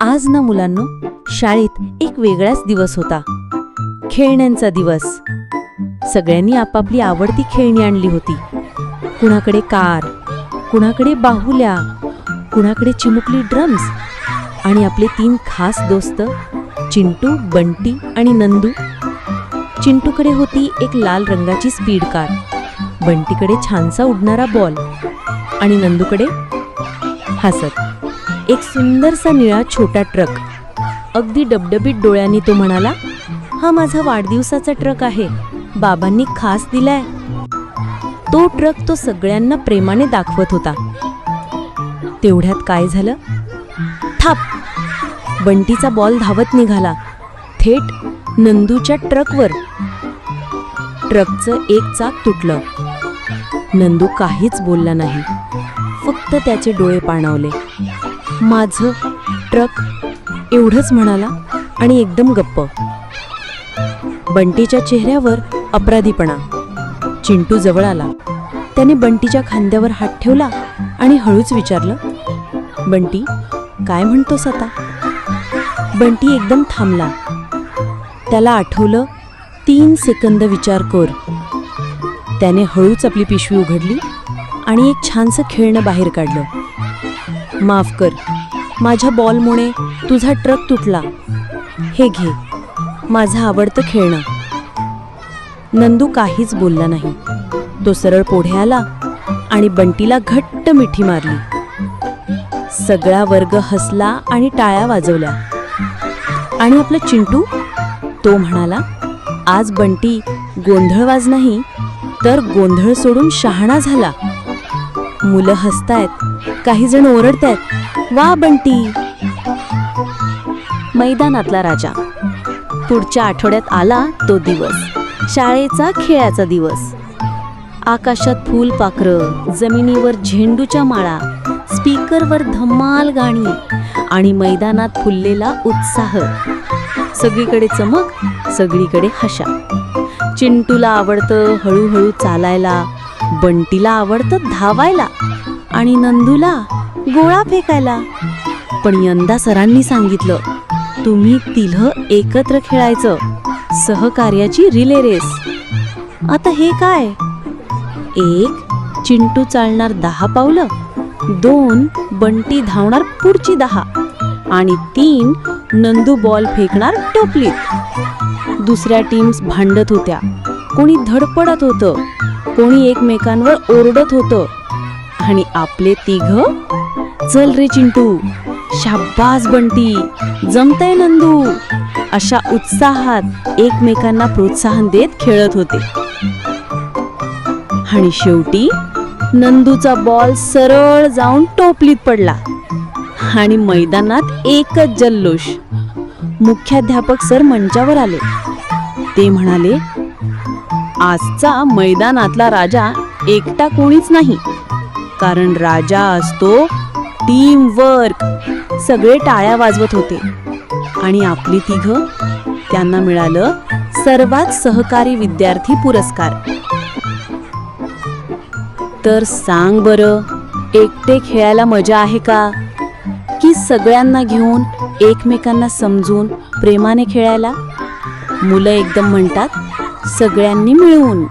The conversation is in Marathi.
आज ना मुलांनो शाळेत एक वेगळाच दिवस होता. खेळण्यांचा दिवस. सगळ्यांनी आपापली आवडती खेळणी आणली होती. कुणाकडे कार कुणाकडे बाहुल्या कुणाकडे चिमुकली ड्रम्स आणि आपले तीन खास दोस्त चिंटू बंटी आणि नंदू. चिंटूकडे होती एक लाल रंगाची स्पीड कार बंटीकडे छानसा उडणारा बॉल आणि नंदूकडे हसत. एक सुंदरसा निळा छोटा ट्रक. अगदी डबडबीत डोळ्यांनी तो म्हणाला हा माझा वाढदिवसाचा ट्रक आहे. बाबांनी खास दिलाय. तो ट्रक तो सगळ्यांना प्रेमाने दाखवत होता. तेवढ्यात काय झालं? थाप! बंटीचा बॉल धावत निघाला. थेट नंदूच्या ट्रकवर. ट्रकचं एक चाक तुटलं. नंदू काहीच बोलला नाही. फक्त त्याचे डोळे पाणावले. माझं ट्रक एवढंच म्हणाला आणि एकदम गप्प. बंटीच्या चेहऱ्यावर अपराधीपणा. चिंटू जवळ आला. त्याने बंटीच्या खांद्यावर हात ठेवला आणि हळूच विचारलं बंटी काय म्हणतोस आता? बंटी एकदम थांबला. त्याला आठवलं तीन सेकंद विचार कर. त्याने हळूच आपली पिशवी उघडली आणि एक छानसं खेळणं बाहेर काढलं. माफ कर. माझ्या बॉलमुळे तुझा ट्रक तुटला. हे घे. माझं आवडतं खेळणं. नंदू काहीच बोलला नाही. तो सरळ पुढे आला आणि बंटीला घट्ट मिठी मारली. सगळा वर्ग हसला आणि टाळ्या वाजवल्या. आणि आपला चिंटू? तो म्हणाला आज बंटी गोंधळवाज नाही तर गोंधळ सोडून शहाणा झाला. मुलं हसतायत काही जण ओरडतायत. वा बंटी. मैदानातला राजा. पुढच्या आठवड्यात आला तो दिवस. शाळेचा खेळाचा दिवस. आकाशात फुलपाखरं जमिनीवर झेंडूच्या माळा स्पीकरवर धमाल गाणी आणि मैदानात फुललेला उत्साह. सगळीकडे चमक सगळीकडे हशा. चिंटूला आवडतं हळूहळू चालायला बंटीला आवडतं धावायला. आणि नंदूला गोळा फेकायला. पण यंदा सरांनी सांगितलं तुम्ही तिघ एकत्र खेळायचं सहकार्याची रिले रेस. आता हे काय? एक चिंटू चालणार दहा पावलं दोन बंटी धावणार पुढची दहा आणि तीन नंदू बॉल फेकणार टोपलीत. दुसऱ्या टीम्स भांडत होत्या. कोणी धडपडत होतं. कोणी एकमेकांवर ओरडत होतं. आणि आपले तिघ? चल रे चिंटू शाब्बास बंटी जमतय नंदू. अशा उत्साहात एकमेकांना प्रोत्साहन देत खेळत होते. आणि शेवटी नंदूचा बॉल सरळ जाऊन टोपलीत पडला. आणि मैदानात एकच जल्लोष. मुख्याध्यापक सर मंचावर आले. ते म्हणाले आजचा मैदानातला राजा एकटा कोणीच नाही. कारण राजा असतो टीम वर्क सगळे टाळ्या वाजवत होते. आणि आपली तिघ त्यांना मिळालं सर्वात सहकारी विद्यार्थी पुरस्कार. तर सांग बरं एकटे खेळायला मजा आहे का? की सगळ्यांना घेऊन एकमेकांना समजून प्रेमाने खेळायला? मुलं एकदम म्हणतात सगळ्यांनी मिळून.